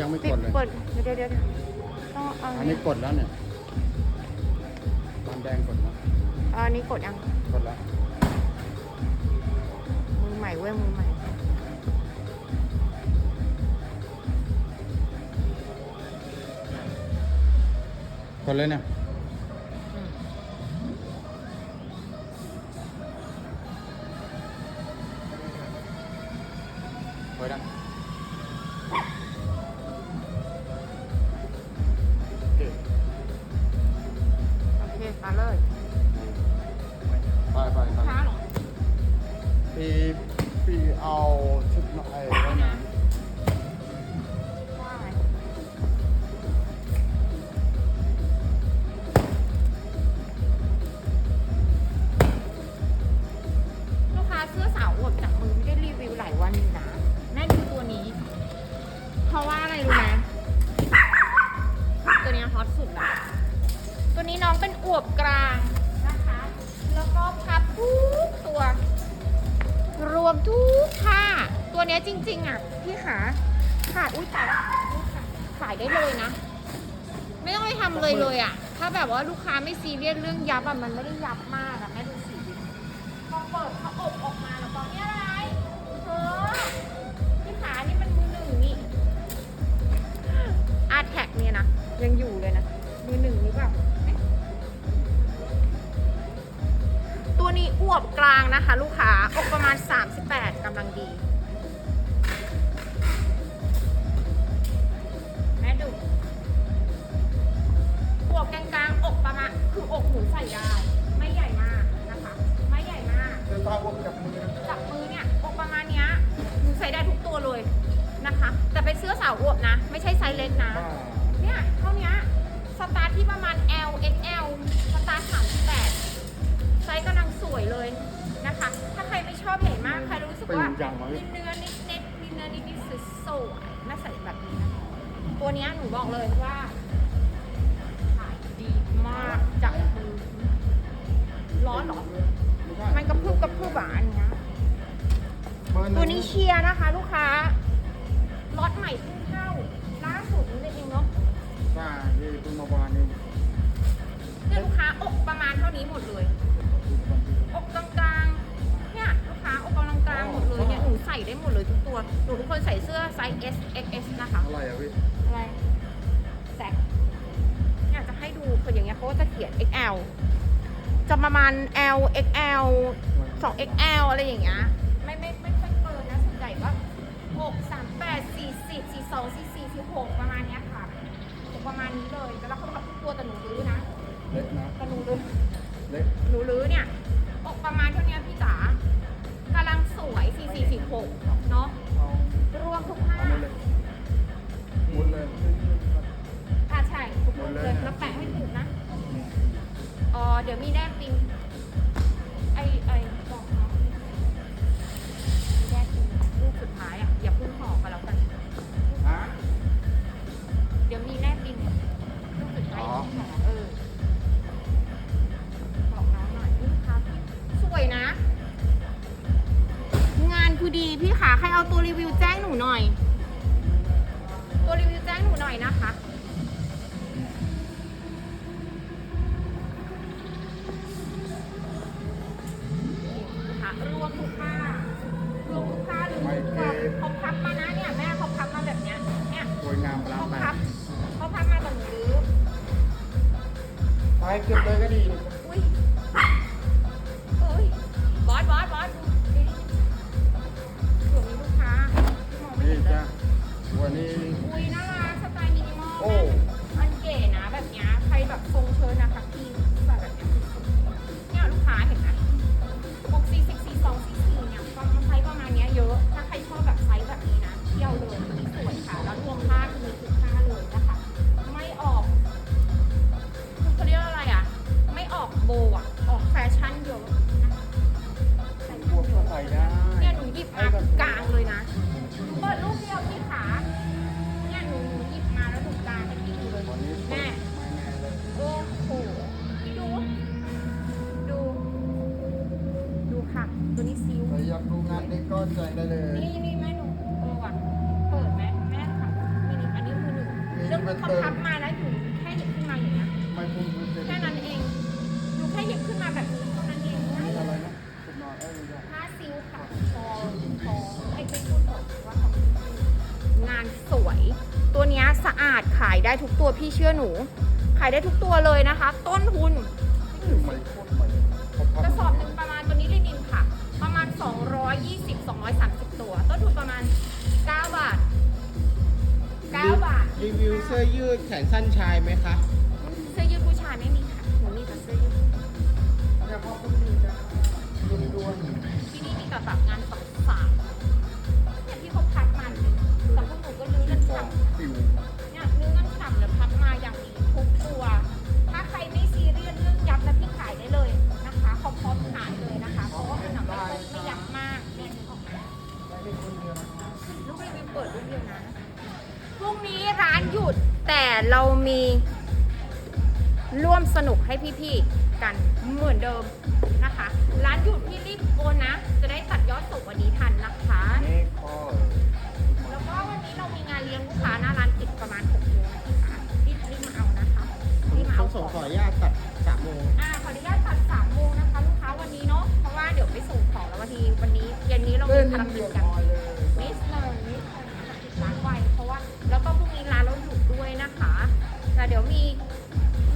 อ่าอันนี้ยังไม่ปิกดดเลยเปิดเดี๋ยวเดี๋ยวเดี๋ยวต้องเอาอันนี้กดแล้วเนี่ยบานแดงกดแล้วเอาอันนี้กดยังกดแล้วมือใหม่เว้ยมือใหม่กดเลยเนี่ย ขายได้เลยนะ ไม่ต้องไปทำเลยเลยอะ ถ้าแบบว่าลูกค้าไม่ซีเรียสเรื่องยับอะมันไม่ได้ยับมากอะแม่ดูสีดิพอเปิดเขาอบออกมาแล้วบอกนี่อะไรเออพี่ขานี่มันมือหนึ่งนี่อาร์แท็กเนี่ยนะยังอยู่เลยนะมือหนึ่งหรือเปล่าเอ๊ะตัวนี้อวบกลางนะคะ ลูกค้าอกประมาณ 38กำลังดี กลางๆ อกประมาณคืออกหนูใส่ได้ ไม่ใหญ่มากนะคะ ไม่ใหญ่มากเสื้อผ้าพวกจับมือจับมือเนี่ยอกประมาณเนี้ยหนูใส่ได้ทุกตัวเลยนะคะ แต่เป็นเสื้อสาวอวบนะ ไม่ใช่ไซส์เล็กนะผ้าเนี่ยเท่าเนี้ยสตาร์ทที่ประมาณ L XL สตาร์ท38ไซส์กำลังสวยเลยนะคะ ถ้าใครไม่ชอบใหญ่มาก ใครรู้สึกว่าเป็นอย่างไรมีเนื้อนิดนิดๆมีเนื้อนิดนิดๆสวยๆน่าใส่แบบนี้นะคะตัวเนี้ยหนูบอกเลยว่าขาย ดีมากจากมือร้อนเหรอไม่ใช่มันกระพืบกระพืบอะอันเนี้ยเบอร์หงตัวนี้เชียร์นะคะ ลูกค้าล็อตใหม่เพิ่งเข้าล่าสุดนี้เลยเองเนาะใช่ที่เพิ่งมาวานนี่เนี่ยลูกค้าอกประมาณเท่านี้หมดเลยอกกลางๆ เนี่ยลูกค้าอกกำลังกลางหมดเลยเนี่ยหนูใส่ได้หมดเลยทุกตัวหนูทุกคนใส่เสื้อไซส์ S XS นะคะ อะไรอะพี่ อะไร ขาก็จะเขียน XL จะประมาณ L XL 2 XL อะไรอย่างเงี้ยไม่ไม่ไม่ค่อยเกินนะส่วนใหญ่ก็6 3 8 4 10 4 2 4 4 4 6ประมาณเนี้ยค่ะประมาณนี้เลยแล้วเขาแบบทุกตัวแต่หนูรื้อนะเล็กนะแต่หนูรื้อเล็กหนูรื้อเนี่ยอกประมาณเท่านี้พี่จ๋ากำลังสวย4446เนาะเอารวมทุกผ้า อ๋อ เดี๋ยวมีแนบปินไอไอบอกน้องมีแนบปินรูปสุดท้ายอะ อย่าเพิ่งห่อกันแล้วกัน ฮะ เดี๋ยวมีแนบปินรูปสุดท้ายอย่าเพิ่งห่อเออ บอกน้องหน่อยลูกค้าสวยนะ งานคือดีพี่ขาใครเอาตัวรีวิวแจ้งหนูหน่อย ตัวรีวิวแจ้งหนูหน่อยนะคะค่ะ แบบทร ได้ทุกตัวพี่เชื่อหนู ขายได้ทุกตัวเลยนะคะ ต้นทุนใหม่โคตรใหม่เขาพับกระสอบหนึ่งประมาณตัวนี้ลินินค่ะ ประมาณ 220 230 ตัว ต้นทุนประมาณ 9 บาท 9 บาท รีวิวเสื้อยืดแขนสั้นชายไหมคะเสื้อยืดผู้ชายไม่มีค่ะหนูมีแต่เสื้อยืดเนี่ยพอพุ่งนี่จะดุนด้วนที่นี่มีแต่แบบงานสองสาม เรามีร่วมสนุกให้พี่ๆกันเหมือนเดิมนะคะ ร้านหยุดพี่รีบโอนนะ จะได้ตัดยอดส่งวันนี้ทันนะคะนี่ข้อแล้วก็วันนี้เรามีงานเลี้ยงลูกค้าหน้าร้านปิดประมาณ6โมงนะพี่คะรีบรีบมาเอานะคะรีบมาต้เอาองขส่งองขออนุญาตตัดสามโมงอ่าขออนุญาตตัด3โมงนะคะ ลูกค้าวันนี้เนาะเพราะว่าเดี๋ยวไปส่งของแล้ววันทีวันนี้เย็นนี้เราเล่มีนภารเดืกิอจดกันน้อ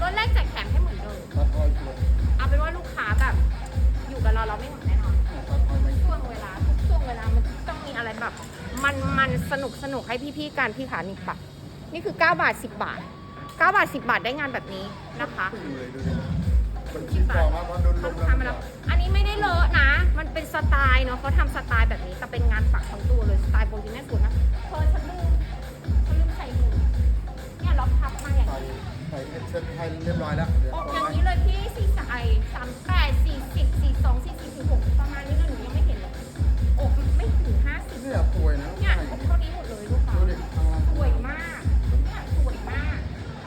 ลดแลกแจกแถมให้เหมือนเดิมตัดอ้อยตัวเอาเป็นว่าลูกค้าแบบ อยู่กับเราเราไม่หมดแน่นอนตัดอ้อยไม่ช่วงเวลาทุกช่วงเวลามันต้องมีอะไรแบบ มันมันสนุกสนุกให้พี่ๆกันพี่ขานี่ค่ะนี่คือ 9 บาท 10 บาท 9 บาท 10 บาทได้งานแบบนี้นะคะปิวเลยดูดิมันชิ้นกล่องมาพอโดนลลูมกแล้วค้ามาแล้วอันนี้ไม่ได้เลอะนะ มันเป็นสไตล์เนาะเขาทำสไตล์แบบนี้แต่เป็นงานปักทั้งตัวเลยสไตล์โบราณแม่สวยนะเธอฉันลืมฉันลืมใส่หมูเนี่ยล็อกพับมาอย่างใส่ นี้ใส่เซ็ตให้เรียบร้อยแล้วเดี๋ยวอกต่ออย่างไปนี้เลยพี่สี่สายสามแปดสี่สิบสี่สองสี่สิบสี่หกประมาณนี้เลยหนูยังไม่เห็นเลยอกไม่ถึงห้าสิบเนี่ยป่วยนะเนี่ยอกเท่านี้หมดเลยลูกค้าดูดิทางล่างสวยมากเนี่ยสวยมาก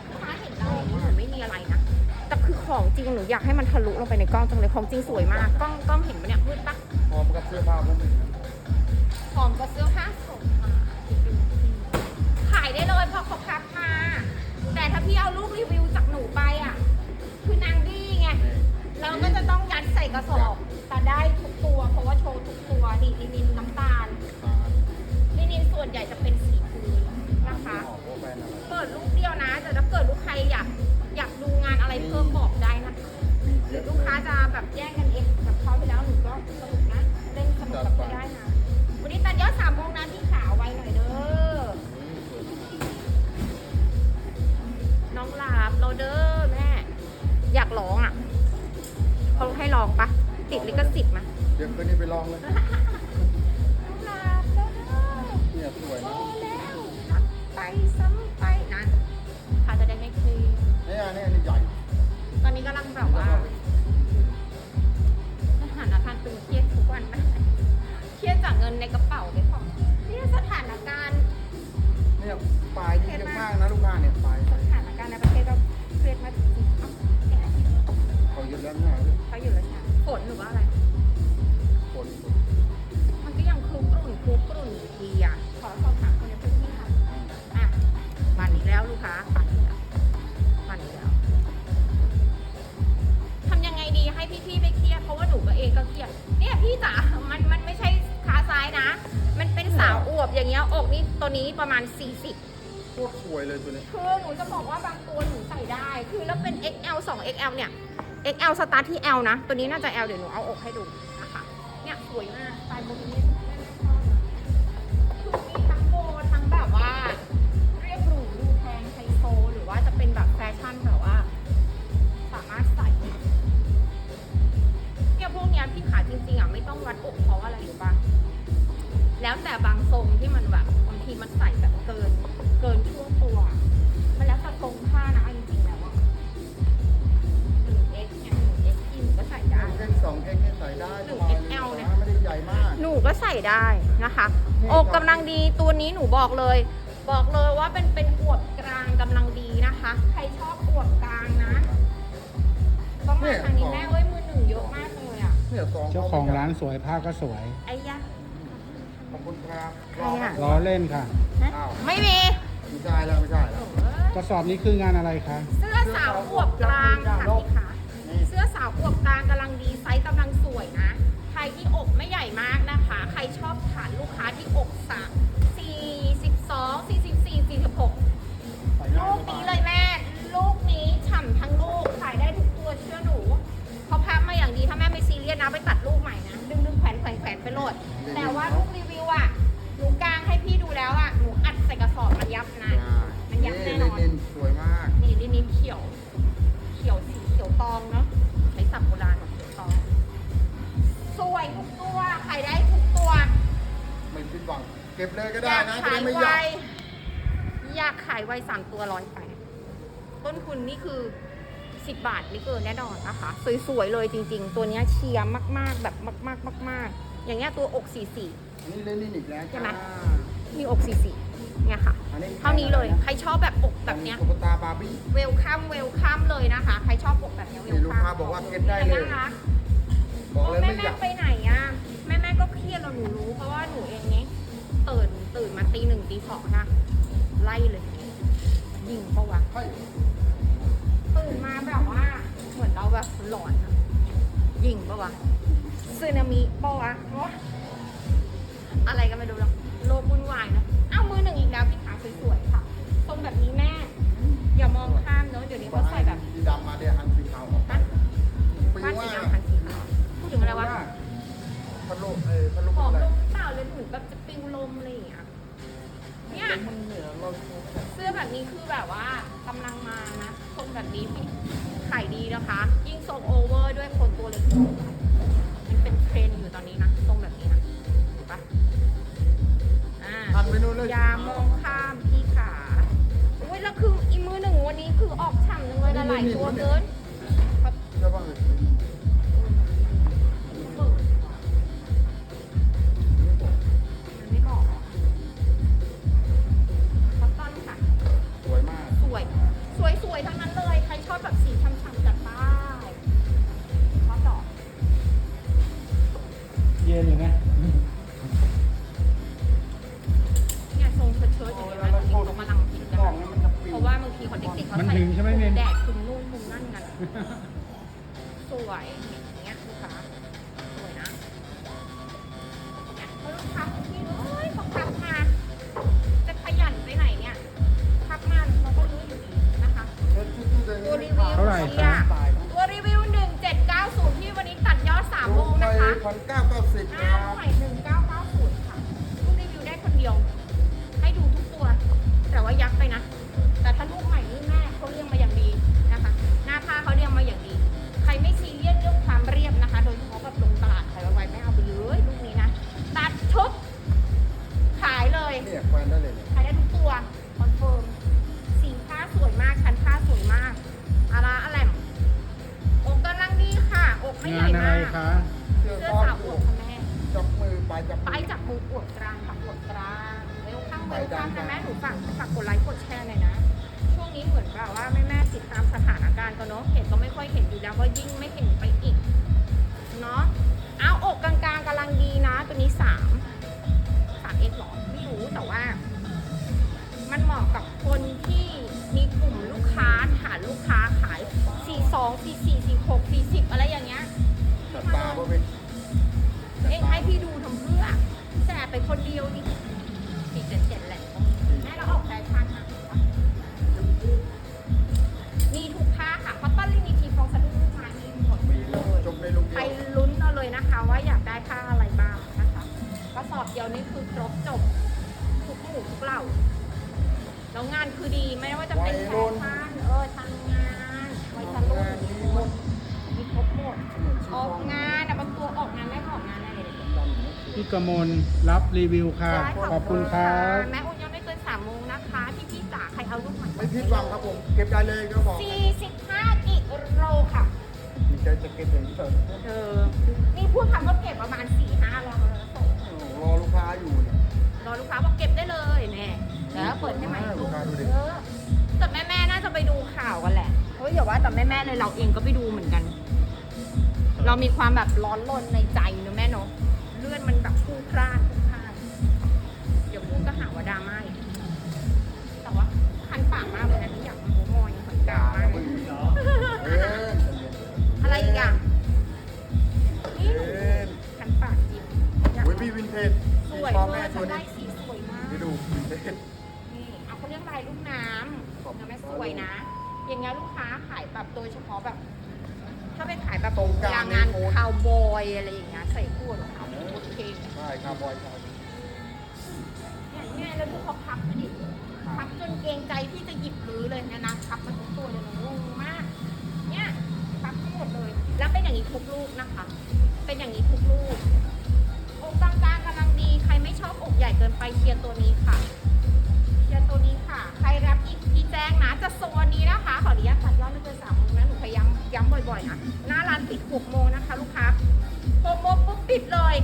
ลูกค้าเห็นอะไรอย่างนี้หนูไม่มีอะไรนะแต่คือของจริงหนูอยากให้มันทะลุลงไปในกล้องจังเลยของจริงสวยมากกล้องกล้องเห็น องเลยบเราเด้อเนี่ยสวยนะแล้วไปซ้ำไปนั่นค่ะจะได้ไม่ครีเนี่ยเนี่ยนี่ใหญ่ตอนนี้กำลังแบบว่าสถานการณ์ตึงเครียดทุกวันนะเครียดจากเงินในกระเป๋าไม่พอเนี่ยสถานการณ์เนี่ยปลายนี่เยอะมากนะลูกค้าเนี่ยปลายสถานการณ์ในประเทศก็เครียดมากจริงๆเอ้าแกเขยึดแล้วเนี่ยเขาอยู่แล้วใช่ฝนหรือว่าอะไร ดีอะ ขอสอบถามคนในพื้นที่ค่ะอะมานี้แล้วลูกค้ามานี้แล้วมานี้แล้วทำยังไงดีให้พี่ๆไม่เครียดเพราะว่าหนูก็เองก็เครียดเนี่ยพี่จ๋ามันมันไม่ใช่ขาซ้ายนะ มันเป็นสาวอวบอย่างเงี้ยอกนี่ตัวนี้ประมาณ 40 โคตรสวยเลยตัวนี้ คือหนูจะบอกว่าบางตัวหนูใส่ได้ คือแล้วเป็น XL 2 XL เนี่ย XL สตาร์ทที่ L นะ ตัวนี้น่าจะ L เดี๋ยวหนูเอาอกให้ดูนะคะ เนี่ยสวยมากสไตล์โบนี้ไม่ช ไม่ต้องวัดอกเพราะอะไรหรือปะแล้วแต่บางทรงที่มันแบบบางทีมันใส่แบบเกิน เกินช่วงตัว มันแล้วแต่ทรงผ้านะเอาจริงๆแล้วอะหนึ่ง X เนี่ยหนึ่ง X ที่หนูก็ใส่ได้ เอ็กสองเอ็กใส่ได้สบายเลยนะไม่ได้ใหญ่มาก หนูก็ใส่ได้นะคะ อกกำลังดีตัวนี้หนูบอกเลย บอกเลยว่าเป็นเป็นอวบกลางกำลังดีนะคะ ใครชอบอวบกลางนะ ต้องมาทางนี้แม่เอ้ยมือหนึ่งเยอะมาก เลยอะเนี่ยสองเจ้าของร้านสวยผ้าก็สวย ไอ้ยะขอบคุณครับใครอะล้อเล่นค่ะฮะไม่มี ไม่ใช่แล้วไม่ใช่แล้วโอ้ยกระสอบนี้คืองานอะไรคะ เสื้อสาวอวบกลางค่ะพี่คะนี่เสื้อสาวอวบกลางกำลังดีไซส์กำลังสวยนะ ใครที่อกไม่ใหญ่มากนะคะ ใครชอบฐานลูกค้าที่อกสาม42 44 46ใส่ง่าลูกนี้เลย นะ ไปตัดลูกใหม่นะ ดึงดึงแขวนแขวนแขวนไปโหลด แต่ว่าลูกรีวิวอะ หนูกางให้พี่ดูแล้วอะ หนูอัดใส่กระสอบมันยับนะ มันยับแน่นอนนี่สวยมาก นี่นี่นี่เขียว เขียวสีเขียวตองเนาะใช้สับโบราณของเขียวตอง สวยทุกตัวขายได้ทุกตัว ไม่ผิดหวัง เก็บเลยก็อได้ยากนะจะขายได้ไม่ไวอยากอยากขายไวสามตัวร้อยแปดต้นทุนนี่คือ สิบบาทไม่เกินแน่นอนนะคะ สวยๆเลยจริง ๆ ตัวเนี้ยเชียร์มากๆแบบมากๆมากๆอย่างเงี้ยตัวอกสี่สี่อันนี้เล่นนี่อีกแล้วใช่ไหม จ้ามีอกสี่สี่เนี่ยค่ะ อันนี้เท่านี้เลยใครชอบแบบอกแบบเนี้ย ตุ๊กตาบาร์บี้ เวลคัมเวลคัมเลยนะคะ ใครชอบอกแบบเนี้ยเวนี่ลลูกคัมค้าบอกว่าเก็บได้เลย น่ารักบอกเลยแม่ไม่อแม่ยากไปไหนอะ แม่แม่ก็เครียดเราหนูรู้ เพราะว่าหนูเองเนี้ยตื่นตื่นมาตีหนึ่งตีสองนะไล่เลย ยิงปะวะใช่ ตื่นมาแบบว่า เหมือนเราแบบหลอนอะยิงปะวะซึนามิปะวะอะไรก็ไม่รู้หรอกโลกวุ่นวายนะอ้าวมือหนึ่งอีกแล้วพี่ขาสวยๆค่ะทรงแบบนี้แม่ อย่ามองข้ามเนอะเดี๋ยวนี้เขาใส่แบบสีดำมาเดี๋ยวหันสีขาวออกไปฮะปิวบ้านว่าสีดำคันสีขาวพูดถึงอะไรวะพัดลมเอ้ยพัดลมหอมอะไรลมเปล่าเลยเหมือนแบบจะปิวลมอะไรอย่างเงี้ยเนี่ยมันเนี่ยเราเสื้อแบบนี้คือแบบว่ากำลังมานะ ทรงแบบนี้ขายดีนะคะ ยิ่งทรงโอเวอร์ด้วยคนตัวเล็กมันเป็นเทรนด์อยู่ตอนนี้นะทรงแบบนี้นะถูกปะอ่าหันไปนู่นเลยอย่ามองข้ามพี่ขาอุ้ยแล้วคืออีมือหนึ่งวันนี้คือออกฉ่ำจังเลยละหลายตัวเกิน พันเก้าเก้าสิบหน้า แบบว่าแม่แม่ๆติดตามสถานการณ์กันเนาะเห็นก็ไม่ค่อยเห็นอยู่แล้วก็ยิ่งไม่เห็นไปอีกเนาะเอาอกกลางๆกำลังดีนะ ตัวนี้สามสามเอ็กหรอไม่รู้แต่ว่า มันเหมาะกับคนที่มีกลุ่มลูกค้าฐานลูกค้าขาย42 44 46 40อะไรอย่างเงี้ยตัดตาเพราะเป็นเอ็งให้พี่ดูทำเพื่อแสบไปคนเดียวดิสี่เจ็ดเจ็ดแหละแม่เราออกแฟชั่นนะ ไปยวลุ้นเอาเลยนะคะ ว่าอยากได้ผ้าอะไรบ้างนะคะกระสอบเดียวนี่คือครบจบทุกหมู่ทุกเหล่าแล้วงานคือดีไม่ว่าจะเป็นแฟชั่นเออทำงานไวัยรุ่นมีหมดมีครบหมดออกงานอะบางตัวออกงานไม่ออกงานอะไรเลยพี่กมลรับรีวิวค่ะได้ขอบคุณครับแม่โอนยังไม่เกินสามโมงนะคะพี่พี่จ๋าใครเอาลูกใหม่ไม่ผิดหวังครับผมเก็บได้เลยก็บอกสี่สิบห้ากิโลค่ะ มีใจจะเก็บอย่างนี้เถอะเออ นี่พูดคำว่าเก็บประมาณสี่ห้ารอบแล้วส่งรอลูกค้าอยู่เนี่ยรอลูกค้าบอกเก็บได้เลยแน่แล้วเปิดให้ใหม่ลูกค้าดูดิเออแต่แม่แม่ๆน่าจะไปดูข่าวกันแหละเฮ้ยอย่าว่าแต่แม่แม่ๆเลยเราเองก็ไปดูเหมือนกัน เรามีความแบบร้อนรนในใจเนอะแม่เนาะเลื่อนมันแบบพุ่งพลาดพุ่งพลาดเดี๋ยวพูดก็หาว่าดราม่าอีกแต่ว่าคันปากมากเลย ยแบบโดยเฉพาะแบบ ถ้าไปขายแบบตรงกลางงานนี่โค้ดคาวบอยอะไรอย่างเงี้ยใส่คู่รองเท้าโอเคใช่คาร์บอยครับเนี่ยเนี่ยแล้วดูเขาพับมาดิพับจนเกรงใจที่จะหยิบรื้อเลยเนะนะพับมาทุกตัวเลยหนูงงมาก เนี่ยพับทั้งหมดเลย แล้วเป็นอย่างนี้ทุกลูกนะคะ เป็นอย่างนี้ทุกลูกอกกลางๆกำลังดีใครไม่ชอบอกใหญ่เกินไปเชียร์ตัว ย้ำบ่อยๆนะหน้าร้านปิดหกโมงนะคะ ลูกค้าหกโมงปุ๊บปิดเลย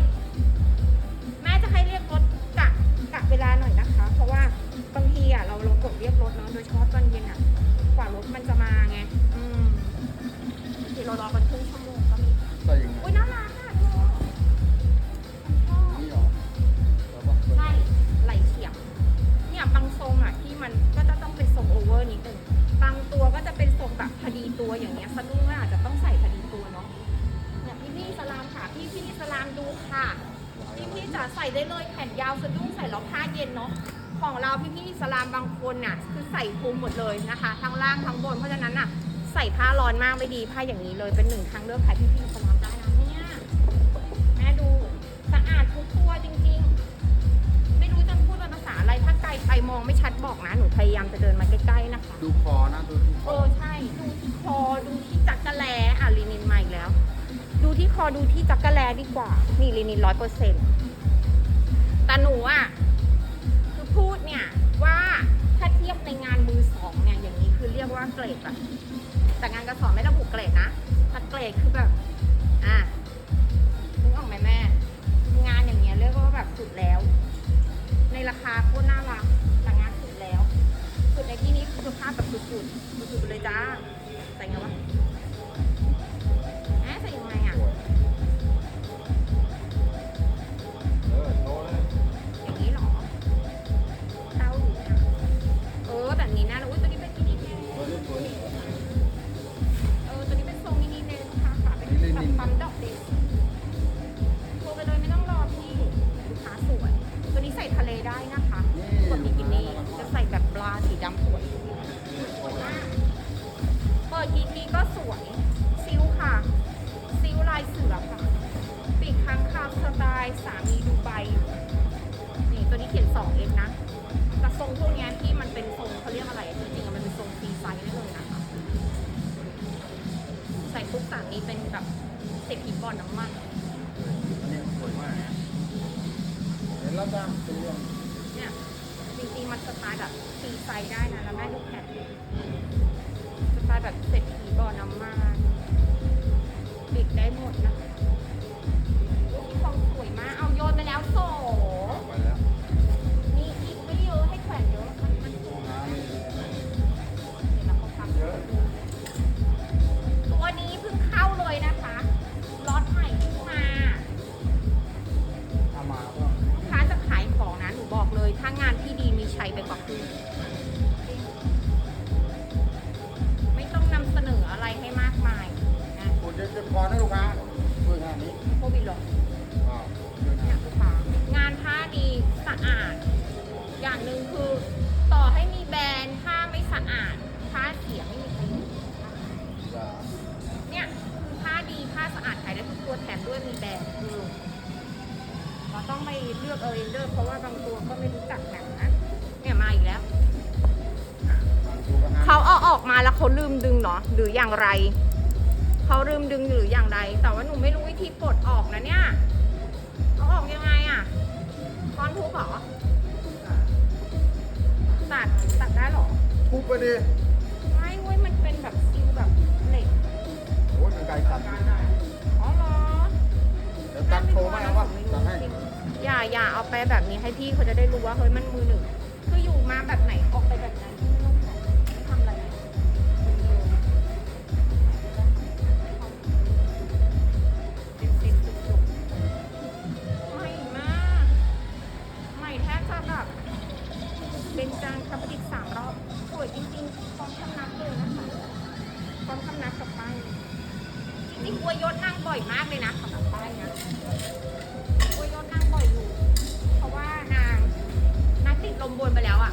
แม่จะให้เรียกรถกะกะเวลาหน่อยนะคะ เพราะว่าบางทีอะเราเรากดเรียกรถเนาะโดยเฉพาะตอนเย็นอะกว่ารถมันจะมาไงอืมบางทีเรารอกันครึ่งชั่วโมงก็มีใส่ยังไงอุ้ยน่ารักอะเธอฉันชอบนี่เหรอแล้วก็ใช่ไหลเฉียงเนี่ยบางทรงอะที่มันก็จะต้องเป็นทรงโอเวอร์นิดนึงบางตัวก็จะเป็นทรงแบบพอดีตัวอย่างเงี้ยสะดุ้งว่า จะใส่ได้เลยแผ่นยาวสะดุ้งใส่แล้วผ้าเย็นเนาะของเราพี่พี่ๆสลามบางคนน่ะคือใส่คลุมหมดเลยนะคะทั้งล่างทั้งบนเพราะฉะนั้นน่ะใส่ผ้าร้อนมากไม่ดีผ้าอย่างนี้เลยเป็นหนึ่งทางเลือกใครพี่พี่ๆสลามได้นะเนี่ยแม่ดูสะอาดทุกตัวจริงๆ ไม่รู้จะพูดเป็นภาษาอะไรถ้าไกลไปมองไม่ชัดบอกนะหนูพยายามจะเดินมาใกล้ๆนะคะดูคอนะดูที่คเอออใช่ดูที่คอดูที่จักระแลอะลินินมาอีกแล้ว ดูที่คอดูที่จักระแลดีกว่านี่ลินินร้อยเปอร์เซ็นต์ แต่หนูอะคือพูดเนี่ยว่าถ้าเทียบในงานมือสองเนี่ยอย่างนี้คือเรียกว่าเกรดอะแต่งานกระสอบไม่ระบุเกรดนะแต่เกรดคือแบบอะนึกออกไหมแม่ งานอย่างเงี้ยเรียกว่าแบบสุดแล้ว ในราคาโคตรน่ารักแต่งานสุดแล้ว สุดในที่นี้คือภาพแบบสุดๆสุดๆเลยจ้าใส่งไงวะ แล้วจ้าเป็นเรื่องเนี่ยจริงๆมันสไตล์แบบตีไซส์ได้นะแล้วแม่ดูแผ่นสไตล์แบบเศรษฐีบ่อน้ำมันปิดได้หมดนะคะ คุณจะจะพอนะลูกค้าช่วยงานนี้โควิดหรอกอ้าวช่วยงาเนี่ยนลูกค้างานผ้าดีสะอาด อย่างหนึ่งคือต่อให้มีแบรนด์ผ้าไม่สะอาดผ้าเสียไม่มีใครรู้นะคะจ้าเนี่ยคือผ้าดีผ้าสะอาดขายได้ทุกตัวแถมด้วยมีแบรนด์คือเราต้องไปเลือกเอาเองเด้อเพราะว่าบางตัวก็ไม่รู้จักหนังนะเนี่ยมาอีกแล้ว บางตัวก็ห้ามเขาเอาออกมาแล้วเขาลืมดึงเหรอหรืออย่างไร เขาลืมดึงหรืออย่างไร แต่ว่าหนูไม่รู้วิธีปลดออกนะเนี่ยเอาออกยังไงอะคอนทุบเหรอ ตัด ตัดได้เหรอ ทุบไปดิ ไม่เว้ย มันเป็นแบบซิลแบบเหล็ก โอ้ยมันไกลตัดอ๋อเหรอเดี๋ยวตัดโชว์ไหมเอาวะตัดให้อย่าอย่าเอาไปแบบนี้ให้พี่เขาจะได้รู้ว่าเฮ้ยมันมือหนึ่งคืออยู่มาแบบไหนออกไปแบบนั้น อวยยศนั่งบ่อยมากเลยนะสำหรับป้ายนะอวยยศนั่งบ่อยอยู่ เพราะว่านางนางติดลมบนไปแล้วอะ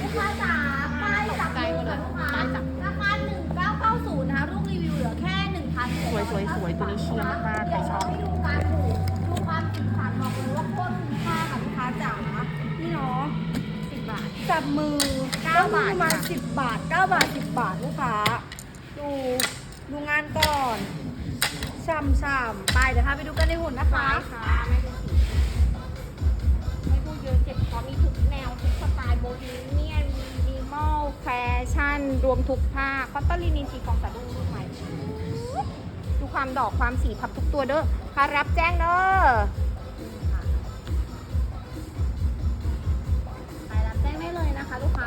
ลูกค้าจ๋าป้ายจับมือกับลูกค้าราคา1990นะคะรุ่กรีวิวเหลือแค่1,000สวยสวยสวยตัวนี้เชียร์มากๆใครชอบให้ดูการดูกดูความสีสันบอกเลยว่าโคตรคุ้มค่าค่ะลูกค้าจ๋านี่เนาะ10บาทจับมือ9บาทมา10 บาท 9 บาท 10 บาทลูกค้า ดูดูงานก่อนช่ำๆไปเดี๋ยวพาไปดูกันในหุ่นนะคะไม่พูดเยอะเจ็บคอมีถุกแนวถุกสไตล์โบฮีเมีย ลแฟชั่น รวมทุกผ้าคอตตอนลินินสีของสะดุ้งรุ่นใหม่ดูความดอกความสีพับทุกตัวเด้อคะรับแจ้งเด้อไปรับแจ้งได้เลยนะคะลูกค้า